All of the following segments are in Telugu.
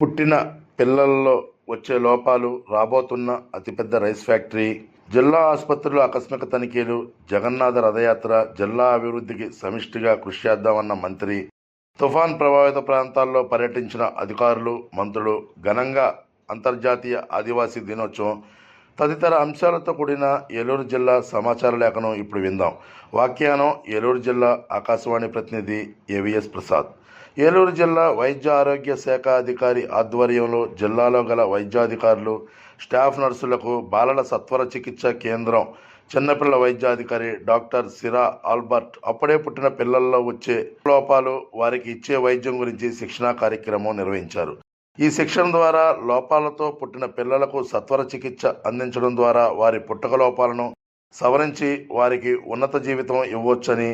పుట్టిన పిల్లల్లో వచ్చే లోపాలు రాబోతున్న అతిపెద్ద రైస్ ఫ్యాక్టరీ జిల్లా ఆసుపత్రులు ఆకస్మిక తనిఖీలు జగన్నాథ రథయాత్ర జిల్లా అభివృద్ధికి సమిష్టిగా కృషి చేద్దామన్న మంత్రి తుఫాన్ ప్రభావిత ప్రాంతాల్లో పర్యటించిన అధికారులు మంత్రులు ఘనంగా అంతర్జాతీయ ఆదివాసీ దినోత్సవం తదితర అంశాలతో కూడిన ఏలూరు జిల్లా సమాచార లేఖను ఇప్పుడు విందాం. వాఖ్యానం ఏలూరు జిల్లా ఆకాశవాణి ప్రతినిధి ఏవిఎస్ ప్రసాద్. ఏలూరు జిల్లా వైద్య ఆరోగ్య శాఖ అధికారి ఆధ్వర్యంలో జిల్లాలో గల వైద్యాధికారులు స్టాఫ్ నర్సులకు బాలల సత్వర చికిత్స కేంద్రం చిన్నపిల్లల వైద్యాధికారి డాక్టర్ సిరా ఆల్బర్ట్ అప్పుడే పుట్టిన పిల్లల్లో వచ్చే లోపాలు వారికి ఇచ్చే వైద్యం గురించి శిక్షణా కార్యక్రమం నిర్వహించారు. ఈ శిక్షణ ద్వారా లోపాలతో పుట్టిన పిల్లలకు సత్వర చికిత్స అందించడం ద్వారా వారి పుట్టక లోపాలను సవరించి వారికి ఉన్నత జీవితం ఇవ్వొచ్చని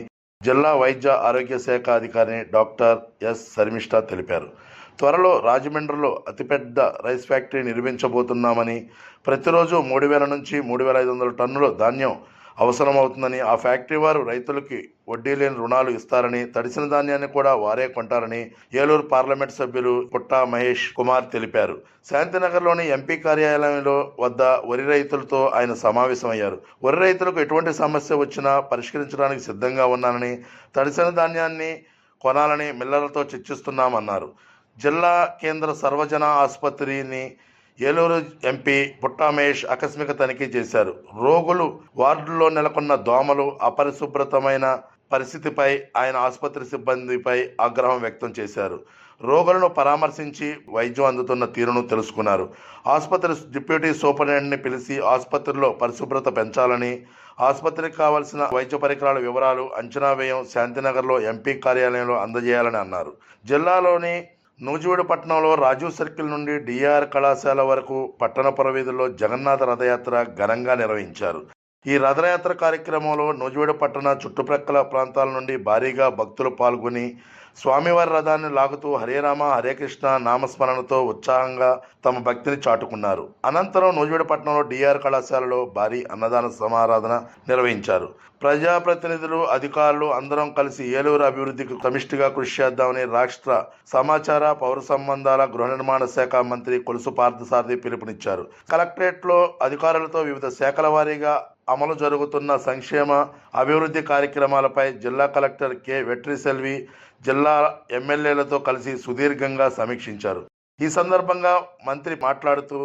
జిల్లా వైద్య ఆరోగ్య శాఖ అధికారి డాక్టర్ ఎస్. శర్మిష్ట తెలిపారు. త్వరలో రాజమండ్రిలో అతిపెద్ద రైస్ ఫ్యాక్టరీ నిర్మించబోతున్నామని ప్రతిరోజు మూడు వేల నుంచి మూడు వేల ఐదు వందల టన్నుల ధాన్యం అవసరమవుతుందని ఆ ఫ్యాక్టరీ వారు రైతులకి వడ్డీ లేని రుణాలు ఇస్తారని తడిసిన ధాన్యాన్ని కూడా వారే కొంటారని ఏలూరు పార్లమెంట్ సభ్యులు పుట్టా మహేష్ కుమార్ తెలిపారు. శాంతినగర్లోని ఎంపీ కార్యాలయంలో వద్ద వరి రైతులతో ఆయన సమావేశమయ్యారు. వరి రైతులకు ఎటువంటి సమస్య వచ్చినా పరిష్కరించడానికి సిద్ధంగా ఉన్నానని తడిసిన ధాన్యాన్ని కొనాలని మిల్లర్లతో చర్చిస్తున్నామన్నారు. జిల్లా కేంద్ర సర్వజన ఆసుపత్రిని ఏలూరు ఎంపీ పుట్టామేష్ ఆకస్మిక తనిఖీ చేశారు. రోగులు వార్డుల్లో నెలకొన్న దోమలు అపరిశుభ్రతమైన పరిస్థితిపై ఆయన ఆసుపత్రి సిబ్బందిపై ఆగ్రహం వ్యక్తం చేశారు. రోగులను పరామర్శించి వైద్యం అందుతున్న తీరును తెలుసుకున్నారు. ఆసుపత్రి డిప్యూటీ సూపరింటెండెంట్ని పిలిచి ఆసుపత్రిలో పరిశుభ్రత పెంచాలని ఆసుపత్రికి కావాల్సిన వైద్య పరికరాల వివరాలు అంచనా వ్యయం శాంతినగర్లో ఎంపీ కార్యాలయంలో అందజేయాలని అన్నారు. జిల్లాలోని నూజివీడు పట్టణంలో రాజీవ్ సర్కిల్ నుండి డిఆర్ కళాశాల వరకు పట్టణ పరవీధుల్లో జగన్నాథ రథయాత్ర ఘనంగా నిర్వహించారు. ఈ రథయాత్ర కార్యక్రమంలో నూజివీడు పట్టణ చుట్టుప్రక్కల ప్రాంతాల నుండి భారీగా భక్తులు పాల్గొని స్వామివారి రథాన్ని లాగుతూ హరేరామ హరే కృష్ణ నామస్మరణతో ఉత్సాహంగా తమ భక్తిని చాటుకున్నారు. అనంతరం నూజివీడు పట్టణంలో డిఆర్ కళాశాలలో భారీ అన్నదాన సమారాధన నిర్వహించారు. ప్రజాప్రతినిధులు అధికారులు అందరం కలిసి ఏలూరు అభివృద్ధికి సమిష్టిగా కృషి చేద్దామని రాష్ట్ర సమాచార పౌర సంబంధాల గృహ నిర్మాణ శాఖ మంత్రి కొలుసు పార్థసారథి పిలుపునిచ్చారు. కలెక్టరేట్లో అధికారులతో వివిధ శాఖల వారీగా అమలు జరుగుతున్న సంక్షేమ అభివృద్ధి కార్యక్రమాలపై జిల్లా కలెక్టర్ కె. వెట్రిసెల్వి జిల్లా ఎమ్మెల్యేలతో కలిసి సుదీర్ఘంగా సమీక్షించారు. ఈ సందర్భంగా మంత్రి మాట్లాడుతూ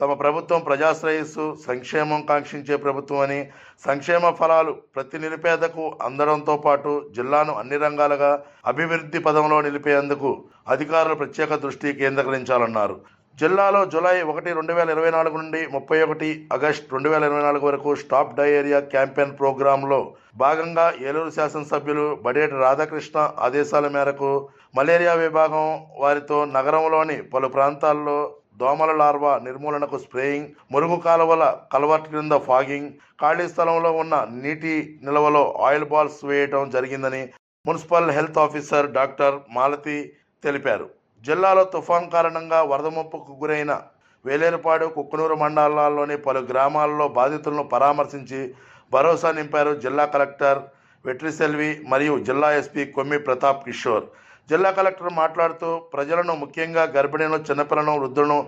తమ ప్రభుత్వం ప్రజాశ్రేయస్సు సంక్షేమం కాంక్షించే ప్రభుత్వం అని సంక్షేమ ఫలాలు ప్రతి నిరుపేదకు అందడంతో పాటు జిల్లాను అన్ని రంగాలుగా అభివృద్ధి పదంలో నిలిపేందుకు అధికారులు ప్రత్యేక దృష్టి కేంద్రీకరించాలన్నారు. జిల్లాలో జూలై ఒకటి రెండు వేల ఇరవై నాలుగు నుండి ముప్పై ఒకటి ఆగస్టు రెండు వేల ఇరవై నాలుగు వరకు స్టాప్ డయేరియా క్యాంపెయిన్ ప్రోగ్రాంలో భాగంగా ఏలూరు శాసనసభ్యులు బడేటి రాధాకృష్ణ ఆదేశాల మేరకు మలేరియా విభాగం వారితో నగరంలోని పలు ప్రాంతాల్లో దోమల లార్వా నిర్మూలనకు స్ప్రేయింగ్ మురుగు కాలువల కలవర్ట్ క్రింద ఫాగింగ్ ఖాళీ స్థలంలో ఉన్న నీటి నిల్వలో ఆయిల్ బాల్స్ వేయటం జరిగిందని municipal health officer doctor Malathi తెలిపారు. జిల్లాలో తుఫాన్ కారణంగా వరద ముప్పుకు గురైన వేలేరుపాడు కుక్కునూరు మండలాల్లోని పలు గ్రామాల్లో బాధితులను పరామర్శించి భరోసా నింపారు జిల్లా కలెక్టర్ వెట్రిసెల్వి మరియు జిల్లా ఎస్పీ కొమ్మి ప్రతాప్ కిషోర్. జిల్లా కలెక్టర్ మాట్లాడుతూ ప్రజలను ముఖ్యంగా గర్భిణీలను చిన్నపిల్లలను వృద్ధులను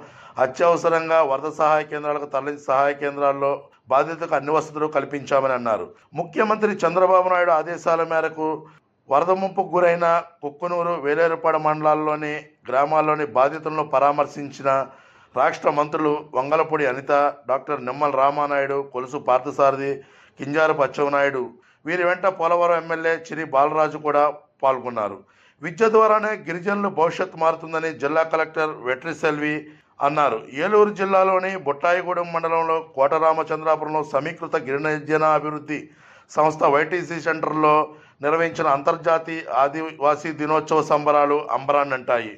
అత్యవసరంగా వరద సహాయ కేంద్రాలకు తరలించి సహాయ కేంద్రాల్లో బాధితులకు అన్ని వసతులు కల్పించామని అన్నారు. ముఖ్యమంత్రి చంద్రబాబు నాయుడు ఆదేశాల మేరకు వరద ముంపు గురైన కుక్కునూరు వేలేరుపాడు మండలాల్లోని గ్రామాల్లోని బాధితులను పరామర్శించిన రాష్ట్ర మంత్రులు వంగలపూడి అనిత డాక్టర్ నిమ్మల రామానాయుడు కొలుసు పార్థసారథి కింజారపు అచ్చెన్నాయుడు వీరి వెంట పోలవరం ఎమ్మెల్యే చిరి బాలరాజు కూడా పాల్గొన్నారు. విద్య ద్వారానే గిరిజనుల భవిష్యత్తు మారుతుందని జిల్లా కలెక్టర్ వెట్రి సెల్వి అన్నారు. ఏలూరు జిల్లాలోని బుట్టాయిగూడెం మండలంలో కోటరామచంద్రాపురంలో సమీకృత గిరిజన అభివృద్ధి సంస్థ వైటీసీ సెంటర్లో నిర్వహించిన అంతర్జాతీయ ఆదివాసీ దినోత్సవ సంబరాలు అంబరాన్నంటాయి.